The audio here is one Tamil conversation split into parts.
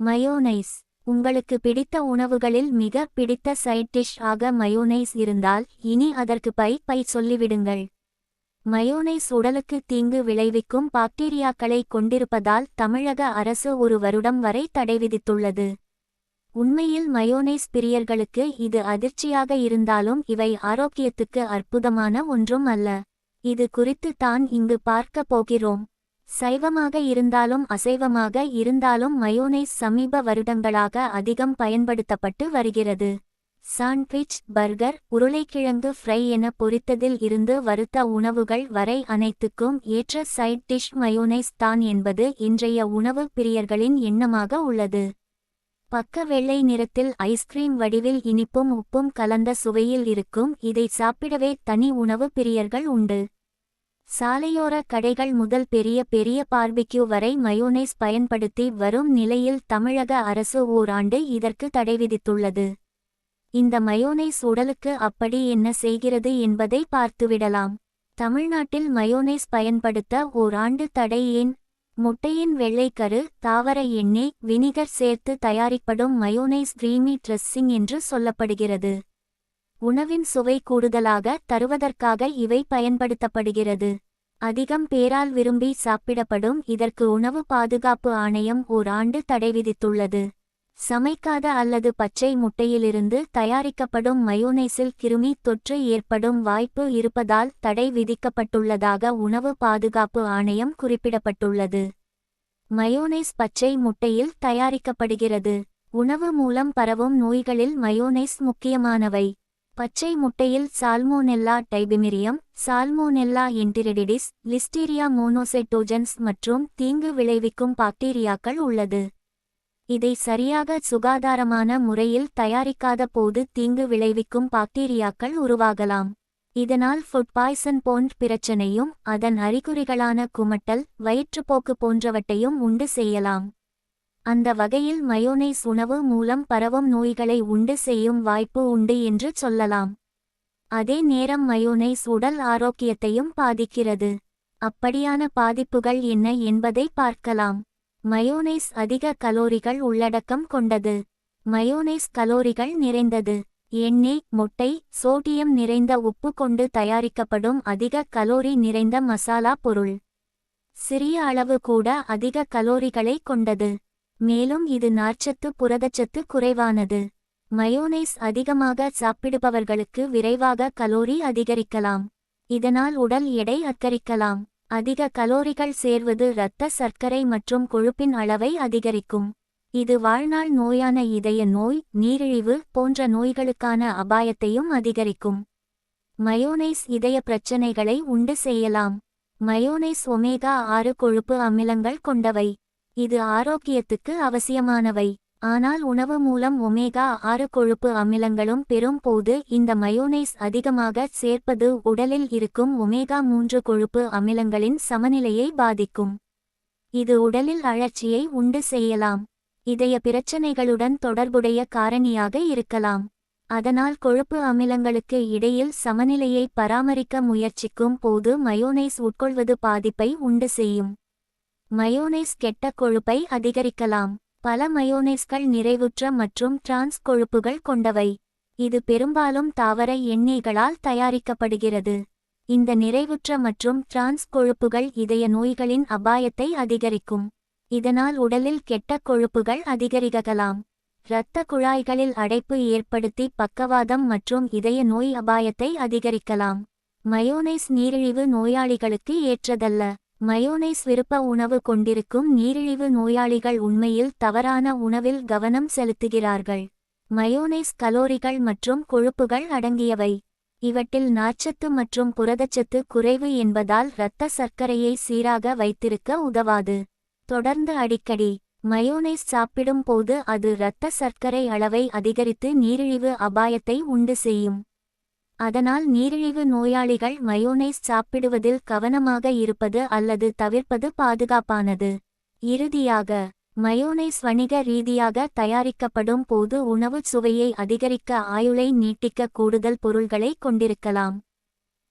மயோனைஸ் உங்களுக்கு பிடித்த உணவுகளில் மிக பிடித்த சைட் டிஷ் ஆக மயோனைஸ் இருந்தால் இனி அதற்கு பை பை சொல்லிவிடுங்கள். மயோனைஸ் உடலுக்கு தீங்கு விளைவிக்கும் பாக்டீரியாக்களை கொண்டிருப்பதால் தமிழக அரசு ஒரு வருடம் வரை தடை விதித்துள்ளது. உண்மையில் மயோனைஸ் பிரியர்களுக்கு இது அதிர்ச்சியாக இருந்தாலும் இவை ஆரோக்கியத்துக்கு அற்புதமான ஒன்றும் அல்ல. இது குறித்து தான் இங்கு பார்க்க போகிறோம். சைவமாக இருந்தாலும் அசைவமாக இருந்தாலும் மயோனைஸ் சமீப வருடங்களாக அதிகம் பயன்படுத்தப்பட்டு வருகிறது. சாண்ட்விச் பர்கர் உருளைக்கிழங்கு ஃப்ரை என பொரித்ததில் இருந்து வறுத்த உணவுகள் வரை அனைத்துக்கும் ஏற்ற சைட் டிஷ் மயோனைஸ் தான் என்பது இன்றைய உணவு பிரியர்களின் எண்ணமாக உள்ளது. பக்க வெள்ளை நிறத்தில் ஐஸ்கிரீம் வடிவில் இனிப்பும் உப்பும் கலந்த சுவையில் இருக்கும் இதை சாப்பிடவே தனி உணவு பிரியர்கள் உண்டு. சாலையோர கடைகள் முதல் பெரிய பெரிய பார்பிக்யூ வரை மயோனைஸ் பயன்படுத்தி வரும் நிலையில் தமிழக அரசு ஓராண்டு இதற்கு தடை விதித்துள்ளது. இந்த மயோனைஸ் உடலுக்கு அப்படி என்ன செய்கிறது என்பதை பார்த்துவிடலாம். தமிழ்நாட்டில் மயோனைஸ் பயன்படுத்த ஓராண்டு தடை ஏன்? முட்டையின் வெள்ளைக்கரு தாவர எண்ணெய் வினிகர் சேர்த்து தயாரிப்படும் மயோனைஸ் கிரீமி ட்ரெஸ்ஸிங் என்று சொல்லப்படுகிறது. உணவின் சுவை கூடுதலாக தருவதற்காக இவை பயன்படுத்தப்படுகிறது. அதிகம் பேரால் விரும்பி சாப்பிடப்படும் இதற்கு உணவு பாதுகாப்பு ஆணையம் ஓர் ஆண்டு தடை விதித்துள்ளது. சமைக்காத அல்லது பச்சை முட்டையிலிருந்து தயாரிக்கப்படும் மயோனைஸில் கிருமி தொற்று ஏற்படும் வாய்ப்பு இருப்பதால் தடை விதிக்கப்பட்டுள்ளதாக உணவு பாதுகாப்பு ஆணையம் குறிப்பிடப்பட்டுள்ளது. மயோனைஸ் பச்சை முட்டையில் தயாரிக்கப்படுகிறது. உணவு மூலம் பரவும் நோய்களில் மயோனைஸ் முக்கியமானவை. பச்சை முட்டையில் salmonella typhimurium salmonella enteritidis listeria monocytogenes மற்றும் தீங்கு விளைவிக்கும் பாக்டீரியாக்கள் உள்ளது. இதை சரியாக சுகாதாரமான முறையில் தயாரிக்காத போது தீங்கு விளைவிக்கும் பாக்டீரியாக்கள் உருவாகலாம். இதனால் ஃபுட் பாய்சன் போன்ற பிரச்சனையும் அதன் அறிகுறிகளான குமட்டல் வயிற்றுப்போக்கு போன்றவற்றையும் உண்டு செய்யலாம். அந்த வகையில் மயோனைஸ் உணவு மூலம் பரவும் நோய்களை உண்டு செய்யும் வாய்ப்பு உண்டு என்று சொல்லலாம். அதே நேரம் மயோனைஸ் உடல் ஆரோக்கியத்தையும் பாதிக்கிறது. அப்படியான பாதிப்புகள் என்ன என்பதை பார்க்கலாம். மயோனைஸ் அதிக கலோரிகள் உள்ளடக்கம் கொண்டது. மயோனைஸ் கலோரிகள் நிறைந்தது. எண்ணெய் முட்டை சோடியம் நிறைந்த உப்பு கொண்டு தயாரிக்கப்படும் அதிக கலோரி நிறைந்த மசாலா பொருள். சிறிய அளவு கூட அதிக கலோரிகளை கொண்டது. மேலும் இது நார்ச்சத்து புரதச்சத்து குறைவானது. மயோனைஸ் அதிகமாக சாப்பிடுபவர்களுக்கு விரைவாக கலோரி அதிகரிக்கலாம். இதனால் உடல் எடை அக்கரிக்கலாம் அதிக கலோரிகள் சேர்வது இரத்த சர்க்கரை மற்றும் கொழுப்பின் அளவை அதிகரிக்கும். இது வாழ்நாள் நோயான இதய நோய் நீரிழிவு போன்ற நோய்களுக்கான அபாயத்தையும் அதிகரிக்கும். மயோனைஸ் இதய பிரச்சனைகளை உண்டு செய்யலாம். மயோனைஸ் ஒமேகா ஆறு கொழுப்பு அமிலங்கள் கொண்டவை. இது ஆரோக்கியத்துக்கு அவசியமானவை. ஆனால் உணவு மூலம் ஒமேகா ஆறு கொழுப்பு அமிலங்களும் பெறும் போது இந்த மயோனைஸ் அதிகமாக சேர்ப்பது உடலில் இருக்கும் ஒமேகா மூன்று கொழுப்பு அமிலங்களின் சமநிலையை பாதிக்கும். இது உடலில் அழற்சியை உண்டு செய்யலாம். இதய பிரச்சனைகளுடன் தொடர்புடைய காரணியாக இருக்கலாம். அதனால் கொழுப்பு அமிலங்களுக்கு இடையில் சமநிலையை பராமரிக்க முயற்சிக்கும் போது மயோனைஸ் உட்கொள்வது பாதிப்பை உண்டு செய்யும். மயோனைஸ் கெட்ட கொழுப்பை அதிகரிக்கலாம். பல மயோனைஸ்கள் நிறைவுற்ற மற்றும் டிரான்ஸ் கொழுப்புகள் கொண்டவை. இது பெரும்பாலும் தாவர எண்ணெய்களால் தயாரிக்கப்படுகிறது. இந்த நிறைவுற்ற மற்றும் டிரான்ஸ் கொழுப்புகள் இதய நோய்களின் அபாயத்தை அதிகரிக்கும். இதனால் உடலில் கெட்ட கொழுப்புகள் அதிகரிக்கலாம். இரத்த குழாய்களில் அடைப்பு ஏற்படுத்தி பக்கவாதம் மற்றும் இதய நோய் அபாயத்தை அதிகரிக்கலாம். மயோனைஸ் நீரிழிவு நோயாளிகளுக்கு ஏற்றதல்ல. மயோனைஸ் விருப்ப உணவு கொண்டிருக்கும் நீரிழிவு நோயாளிகள் உண்மையில் தவறான உணவில் கவனம் செலுத்துகிறார்கள். மயோனைஸ் கலோரிகள் மற்றும் கொழுப்புகள் அடங்கியவை. இவற்றில் நார்ச்சத்து மற்றும் புரதச்சத்து குறைவு என்பதால் இரத்த சர்க்கரையை சீராக வைத்திருக்க உதவாது. தொடர்ந்து அடிக்கடி மயோனைஸ் சாப்பிடும் போது அது இரத்த சர்க்கரை அளவை அதிகரித்து நீரிழிவு அபாயத்தை உண்டு செய்யும். அதனால் நீரிழிவு நோயாளிகள் மயோனைஸ் சாப்பிடுவதில் கவனமாக இருப்பது அல்லது தவிர்ப்பது பாதுகாப்பானது. இறுதியாக மயோனைஸ் வணிக ரீதியாக தயாரிக்கப்படும் போது உணவுச் சுவையை அதிகரிக்க ஆயுளை நீட்டிக்க கூடுதல் பொருள்களை கொண்டிருக்கலாம்.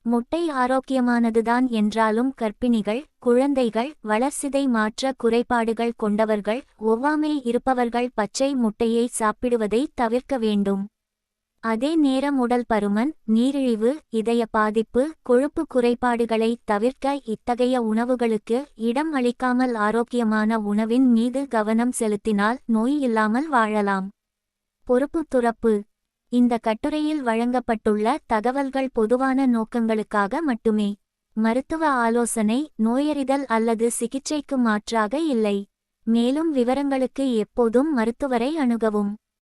முட்டை ஆரோக்கியமானதுதான் என்றாலும் கர்ப்பிணிகள் குழந்தைகள் வளர்சிதை மாற்ற குறைபாடுகள் கொண்டவர்கள் ஒவ்வாமை இருப்பவர்கள் பச்சை முட்டையை சாப்பிடுவதை தவிர்க்க வேண்டும். அதே நேரம் உடல் பருமன் நீரிழிவு இதய பாதிப்பு கொழுப்பு குறைபாடுகளை தவிர்க்க இத்தகைய உணவுகளுக்கு இடம் அளிக்காமல் ஆரோக்கியமான உணவின் மீது கவனம் செலுத்தினால் நோய் இல்லாமல் வாழலாம். பொறுப்பு துறப்பு. இந்த கட்டுரையில் வழங்கப்பட்டுள்ள தகவல்கள் பொதுவான நோக்கங்களுக்காக மட்டுமே. மருத்துவ ஆலோசனை நோயறிதல் அல்லது சிகிச்சைக்கு மாற்றாக இல்லை. மேலும் விவரங்களுக்கு எப்போதும் மருத்துவரை அணுகவும்.